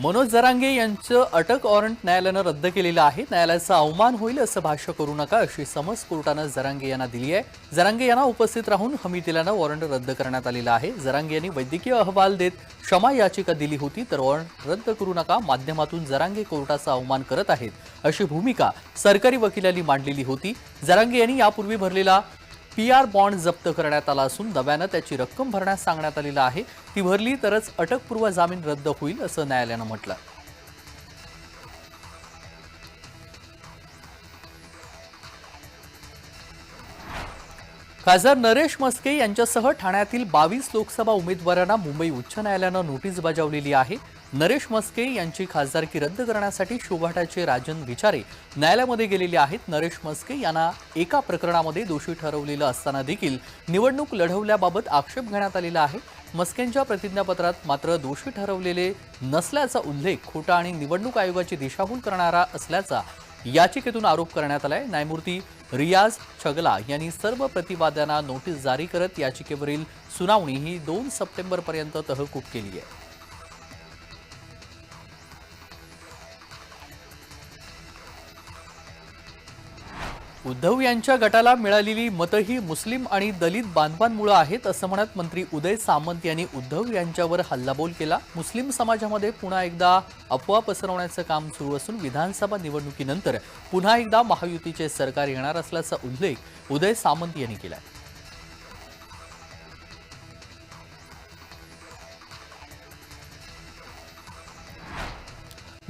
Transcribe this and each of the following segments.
मनोज जरांगे यांचं अटक वॉरंट न्यायालयानं रद्द केलेलं आहे. न्यायालयाचा अवमान होईल असं भाष्य करू नका अशी समज कोर्टानं जरांगे यांना दिली आहे. जरांगे यांना उपस्थित राहून हमी दिल्यानं वॉरंट रद्द करण्यात आलेलं आहे. जरांगे यांनी वैद्यकीय अहवाल देत क्षमा याचिका दिली होती तर वॉरंट रद्द करू नका माध्यमातून जरांगे कोर्टाचा अवमान करत आहेत अशी भूमिका सरकारी वकिलांनी मांडलेली होती. जरांगे यांनी यापूर्वी भरलेला पी आर बॉन्ड जप्त करण्यात आला असून नव्यानं त्याची रक्कम भरण्यास सांगण्यात आलेलं आहे. ती भरली तरच अटकपूर्व जामीन रद्द होईल असं न्यायालयानं म्हटलं. खासदार नरेश मस्के यांच्यासह ठाण्यातील बावीस लोकसभा उमेदवारांना मुंबई उच्च न्यायालयानं नोटीस बजावलेली आहे. नरेश मस्के यांची खासदारकी रद्द करण्यासाठी शोभाटाचे राजन विचारे न्यायालयामध्ये गेलेले आहेत. नरेश मस्के यांना एका प्रकरणामध्ये दोषी ठरवलेलं असताना देखील निवडणूक लढवल्याबाबत आक्षेप घेण्यात आलेला आहे. मस्केंच्या प्रतिज्ञापत्रात मात्र दोषी ठरवलेले नसल्याचा उल्लेख खोटा आणि निवडणूक आयोगाची दिशाभूल करणारा असल्याचा याचिकेतून आरोप करण्यात आलाय. न्यायमूर्ती रियाज छगला यांनी सर्व प्रतिवाद्यांना नोटीस जारी करत याचिकेवरील सुनावणी ही दोन सप्टेंबरपर्यंत तहकूब केली आहे. उद्धव यांच्या गटाला मिळालेली मतं ही मुस्लिम आणि दलित बांधवांमुळे आहेत असं म्हणत मंत्री उदय सामंत यांनी उद्धव यांच्यावर हल्लाबोल केला. मुस्लिम समाजामध्ये पुन्हा एकदा अफवा पसरवण्याचं काम सुरू असून विधानसभा निवडणुकीनंतर पुन्हा एकदा महायुतीचे सरकार येणार असल्याचा उल्लेख उदय सामंत यांनी केला आहे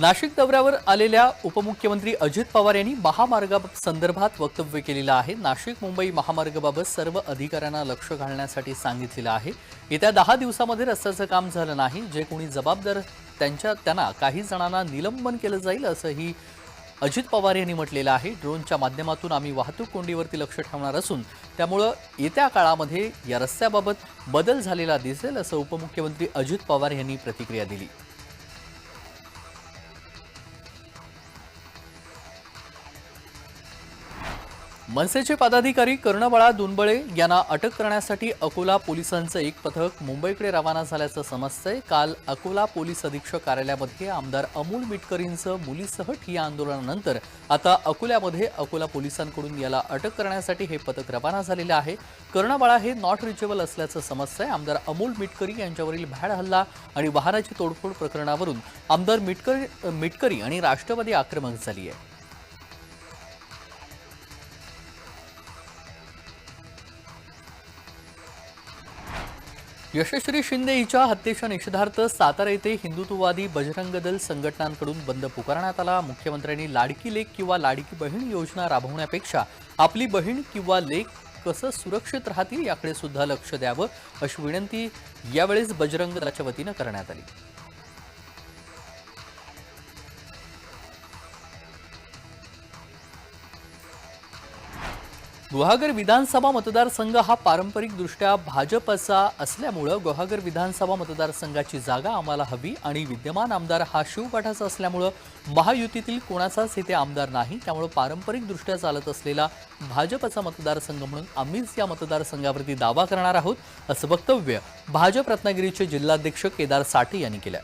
नाशिक दौऱ्यावर आलेल्या उपमुख्यमंत्री अजित पवार यांनी महामार्गासंदर्भात वक्तव्य केलेलं आहे. नाशिक मुंबई महामार्गाबाबत सर्व अधिकाऱ्यांना लक्ष घालण्यासाठी सांगितलेलं आहे. येत्या दहा दिवसामध्ये रस्त्याचं काम झालं नाही. जे कोणी जबाबदार त्यांच्या त्यांना काही जणांना निलंबन केलं जाईल असंही अजित पवार यांनी म्हटलेलं आहे. ड्रोनच्या माध्यमातून आम्ही वाहतूक कोंडीवरती लक्ष ठेवणार असून त्यामुळं येत्या काळामध्ये या रस्त्याबाबत बदल झालेला दिसेल असं उपमुख्यमंत्री अजित पवार यांनी प्रतिक्रिया दिली. मनसेचे पदाधिकारी कर्णबाळा दुनबळे यांना अटक करण्यासाठी अकोला पोलिसांचं एक पथक मुंबईकडे रवाना झाल्याचं समजतंय. काल अकोला पोलीस अधीक्षक कार्यालयामध्ये आमदार अमोल मिटकरींचं मुलीसह ठिया आंदोलनानंतर आता अकोल्यामध्ये अकोला पोलिसांकडून याला अटक करण्यासाठी हे पथक रवाना झालेलं आहे. कर्णबाळा हे नॉट रिचेबल असल्याचं समजतंय. आमदार अमोल मिटकरी यांच्यावरील भ्याड हल्ला आणि वाहनाची तोडफोड प्रकरणावरून आमदार मिटकरी मिटकरी आणि राष्ट्रवादी आक्रमक झाली आहे यशस्वी शिंदे हिच्या हत्येच्या निषेधार्थ सातारा येथे हिंदुत्ववादी बजरंग दल संघटनांकडून बंद पुकारण्यात आला. मुख्यमंत्र्यांनी लाडकी लेक किंवा लाडकी बहीण योजना राबवण्यापेक्षा आपली बहीण किंवा लेक कसं सुरक्षित राहतील याकडे सुद्धा लक्ष द्यावं अशी विनंती यावेळेस बजरंग दलाच्या वतीनं करण्यात आली. गुहागर विधानसभा मतदारसंघ हा पारंपरिकदृष्ट्या भाजपचा असल्यामुळं गुहागर विधानसभा मतदारसंघाची जागा आम्हाला हवी आणि विद्यमान आमदार हा शिवपाठाचा असल्यामुळं महायुतीतील कोणाचाच इथे आमदार नाही. त्यामुळं पारंपरिकदृष्ट्या चालत असलेला भाजपचा मतदारसंघ म्हणून आम्हीच या मतदारसंघावरती दावा करणार आहोत असं वक्तव्य भाजप रत्नागिरीचे जिल्हाध्यक्ष केदार साठे यांनी केलं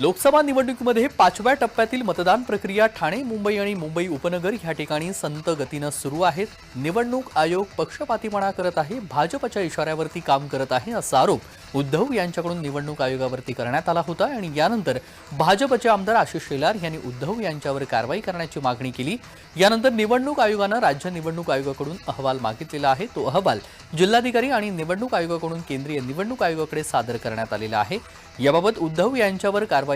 लोकसभा निवडणुकीमध्ये पाचव्या टप्प्यातील मतदान प्रक्रिया ठाणे मुंबई आणि मुंबई उपनगर ह्या ठिकाणी संत गतीनं सुरू आहेत. निवडणूक आयोग पक्षपातीपणा करत आहे भाजपच्या इशाऱ्यावरती काम करत आहे असा आरोप उद्धव यांच्याकडून निवडणूक आयोगावरती करण्यात आला होता आणि यानंतर भाजपचे आमदार आशिष शेलार यांनी उद्धव यांच्यावर कारवाई करण्याची मागणी केली. यानंतर निवडणूक आयोगानं राज्य निवडणूक आयोगाकडून अहवाल मागितलेला आहे. तो अहवाल जिल्हाधिकारी आणि निवडणूक आयोगाकडून केंद्रीय निवडणूक आयोगाकडे सादर करण्यात आलेला आहे. याबाबत उद्धव यांच्यावर कारवाई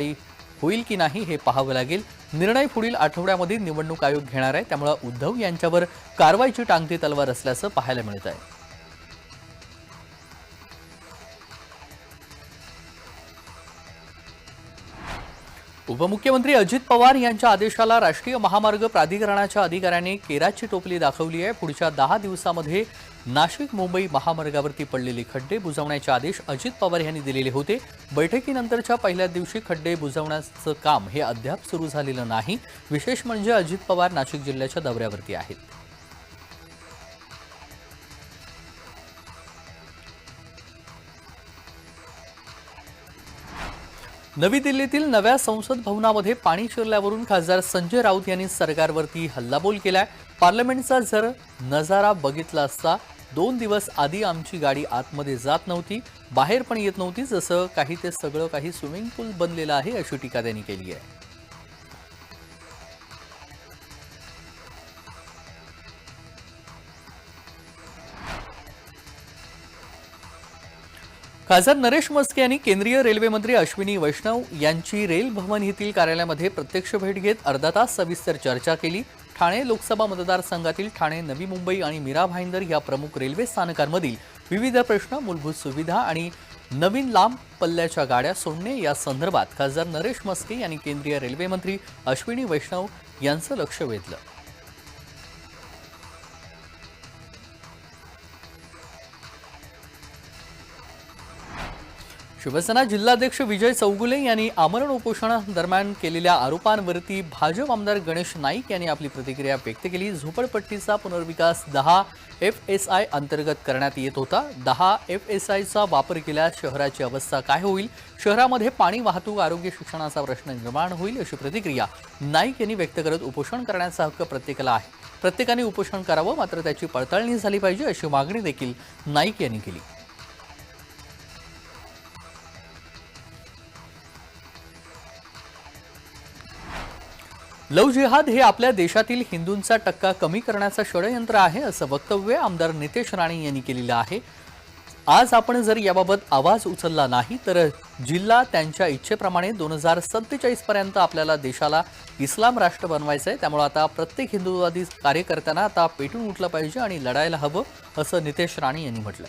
होईल की नाही हे पाहावं लागेल. निर्णय पुढील आठवड्यामध्ये निवडणूक आयोग घेणार आहे. त्यामुळे उद्धव यांच्यावर कारवाईची टांगती तलवार असल्याचं पाहायला मिळत आहे उपमुख्यमंत्री अजित पवार यांच्या आदेशाला राष्ट्रीय महामार्ग प्राधिकरणाच्या अधिकाऱ्यांनी केराची टोपली दाखवली आहे. पुढच्या दहा दिवसामध्ये नाशिक मुंबई महामार्गावरती पडलेले खड्डे बुजवण्याचे आदेश अजित पवार यांनी दिलेले होते. बैठकीनंतरच्या पहिल्या दिवशी खड्डे बुजवण्याचं काम हे अद्याप सुरू झालेलं नाही. विशेष म्हणजे अजित पवार नाशिक जिल्ह्याच्या दौऱ्यावरती आहेत. नवी दिल्लीतील नव्या संसद भवनामध्ये पाणी शिरल्यावरून खासदार संजय राऊत यांनी सरकारवरती हल्लाबोल केलाय. पार्लमेंटचा जर नजारा बघितला असता दोन दिवस आधी आमची गाडी आतमध्ये जात नव्हती बाहेर पण येत नव्हती जसं काही ते सगळं काही स्विमिंग पूल बनलेलं आहे अशी टीका त्यांनी केली आहे. खासदार नरेश मस्के यांनी केंद्रीय रेल्वे मंत्री अश्विनी वैष्णव यांची रेल भवन येथील कार्यालयामध्ये प्रत्यक्ष भेट घेत अर्धा तास सविस्तर चर्चा केली. ठाणे लोकसभा मतदारसंघातील ठाणे नवी मुंबई आणि मीरा भाईंदर या प्रमुख रेल्वे स्थानकांमधील विविध प्रश्न मूलभूत सुविधा आणि नवीन लांब पल्ल्याच्या गाड्या सोडणे या संदर्भात खासदार नरेश मस्के यांनी केंद्रीय रेल्वे मंत्री अश्विनी वैष्णव यांचं लक्ष वेधलं. शिवसेना जिल्हाध्यक्ष विजय चौगुले यांनी आमरण उपोषणादरम्यान केलेल्या आरोपांवरती भाजप आमदार गणेश नाईक यांनी आपली प्रतिक्रिया व्यक्त केली. झोपडपट्टीचा पुनर्विकास दहा एफ एस आय अंतर्गत करण्यात येत होता. दहा एफ एस आयचा वापर केल्यास शहराची अवस्था काय होईल? शहरामध्ये पाणी वाहतूक आरोग्य शिक्षणाचा प्रश्न निर्माण होईल अशी प्रतिक्रिया नाईक यांनी व्यक्त करत उपोषण करण्याचा हक्क प्रत्येकाला आहे. प्रत्येकाने उपोषण करावं मात्र त्याची पडताळणी झाली पाहिजे अशी मागणी देखील नाईक यांनी केली. लव जिहाद हे आपल्या देशातील हिंदूंचा टक्का कमी करण्याचं षडयंत्र आहे असं वक्तव्य आमदार नितेश राणे यांनी केलेलं आहे. आज आपण जर याबाबत आवाज उचलला नाही तर जिल्हा त्यांच्या इच्छेप्रमाणे दोन हजार सत्तेचाळीसपर्यंत आपल्याला देशाला इस्लाम राष्ट्र बनवायचं आहे त्यामुळे आता प्रत्येक हिंदुवादी कार्यकर्त्यांना आता पेटून उठलं पाहिजे आणि लढायला हवं असं नितेश राणे यांनी म्हटलं